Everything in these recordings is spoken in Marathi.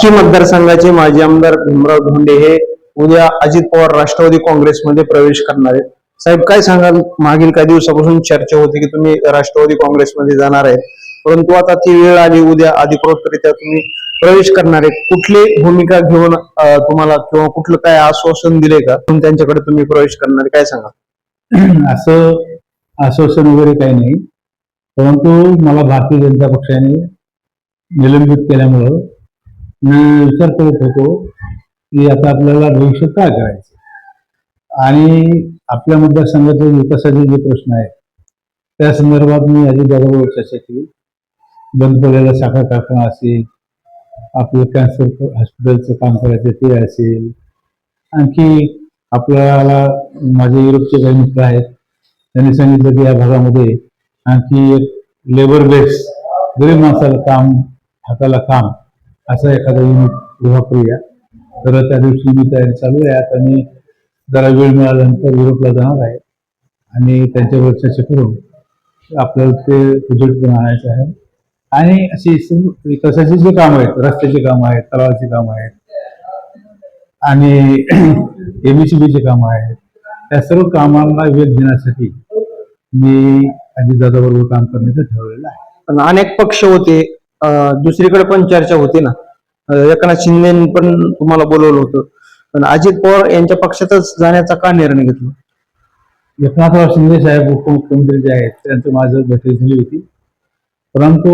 वाशी मतदारसंघाचे माजी आमदार भीमराव धोंडे हे उद्या अजित पवार राष्ट्रवादी काँग्रेसमध्ये प्रवेश करणार आहेत. साहेब काय सांगाल? मागील काही दिवसापासून चर्चा होती की तुम्ही राष्ट्रवादी काँग्रेसमध्ये जाणार आहेत. परंतु आता ती वेळ आली उद्या अधिकृतरित्या तुम्ही प्रवेश करणार आहे कुठली भूमिका घेऊन तुम्हाला किंवा कुठलं काय आश्वासन दिले का? त्यांच्याकडे तुम्ही प्रवेश करणार काय सांगा असं आश्वासन वगैरे काही नाही. परंतु मला भारतीय जनता पक्षाने निलंबित केल्यामुळं मी विचार करत होतो की आता आपल्याला भविष्य काय करायचं? आणि आपल्या मतदारसंघाचे विकासाचे जे प्रश्न आहेत त्या संदर्भात मी अजितदादाबरोबर चर्चा केली. बंद पडलेला साखर कारखाना असेल आपलं कॅन्सर हॉस्पिटलचं काम करायचं ते असेल आणखी आपल्याला माझे युरोपचे काही मित्र आहेत त्यांनी सांगितलं की या भागामध्ये आणखी एक लेबर बेस गरीब माणसाला काम हाताला काम असं एखादं युनिट उभा करूया. तर त्या दिवशी मी तयारी चालू आहे. आता मी जरा वेळ मिळाल्यानंतर युरोपला जाणार आहे. आणि त्यांच्यावर चर्चा करून आपल्याला ते प्रोजेक्ट पण आणायचं आहे. आणि अशी विकासाची जे कामं आहेत रस्त्याची कामं आहेत तलावाची कामं आहेत आणि एमएसीबीची कामं आहेत त्या सर्व कामांना वेग देण्यासाठी मी अजितदादाबरोबर काम करण्याचं ठरवलेलं आहे. पण अनेक पक्ष होते. दुसरीकडे पण चर्चा होती ना. एकनाथ शिंदे पण तुम्हाला बोलवलं होतं. पण अजित पवार यांच्या पक्षातच जाण्याचा का निर्णय घेतला? एकनाथराव शिंदे साहेब उपमुख्यमंत्री जे आहेत त्यांचं माझं भेट झाली होती. परंतु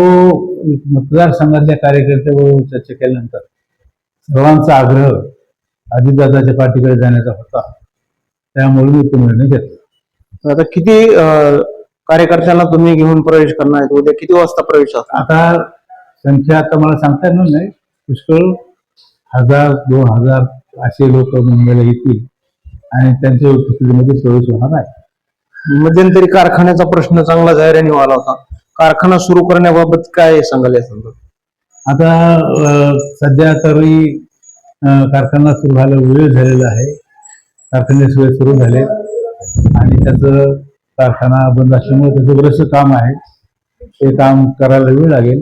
मतदारसंघातल्या कार्यकर्त्याबरोबर चर्चा केल्यानंतर सर्वांचा आग्रह अजितदादाच्या पार्टीकडे जाण्याचा होता. त्यामुळे मी तो निर्णय घेतला. आता किती कार्यकर्त्यांना तुम्ही घेऊन प्रवेश करणार उद्या किती वाजता प्रवेश आता संख्या आता मला सांगता येणार नाही. पुष्कळ हजार दोन हजार असे लोक मुंबईला येतील आणि त्यांच्या उपस्थितीमध्ये प्रवेश होणार आहे. मध्यंतरी कारखान्याचा प्रश्न चांगला जाहिराणी आला होता. कारखाना सुरू करण्याबाबत काय सांगाल या संदर्भात? आता सध्या तरी कारखाना सुरू व्हायला वेळ झालेला आहे. कारखाने सोय सुरू झाले. आणि त्याचं कारखाना बंद असल्यामुळे त्याचं बरंचसं काम आहे. ते काम करायला वेळ लागेल.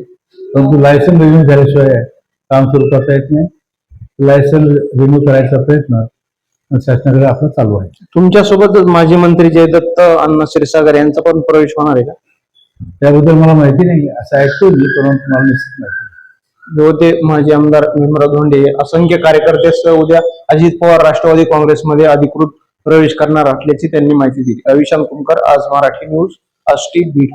परंतु लायसन रिन्यू झाल्याशिवाय काम सुरू करता येत नाही. लायसन रिन्यू करायचा प्रयत्न शासनाकडे आपला चालू आहे. तुमच्यासोबतच माजी मंत्री जयदत्त अण्णा क्षीरसागर यांचा पण प्रवेश होणार आहे का? त्याबद्दल मला माहिती नाही असं ऐकतो मी परंतु मला निश्चित माहिती नाही. होते माजी आमदार भीमराव धोंडे असंख्य कार्यकर्त्यासह उद्या अजित पवार राष्ट्रवादी काँग्रेसमध्ये अधिकृत प्रवेश करणार असल्याची त्यांनी माहिती दिली. रविशांत कुमकर आज मराठी न्यूज आष्टी बीड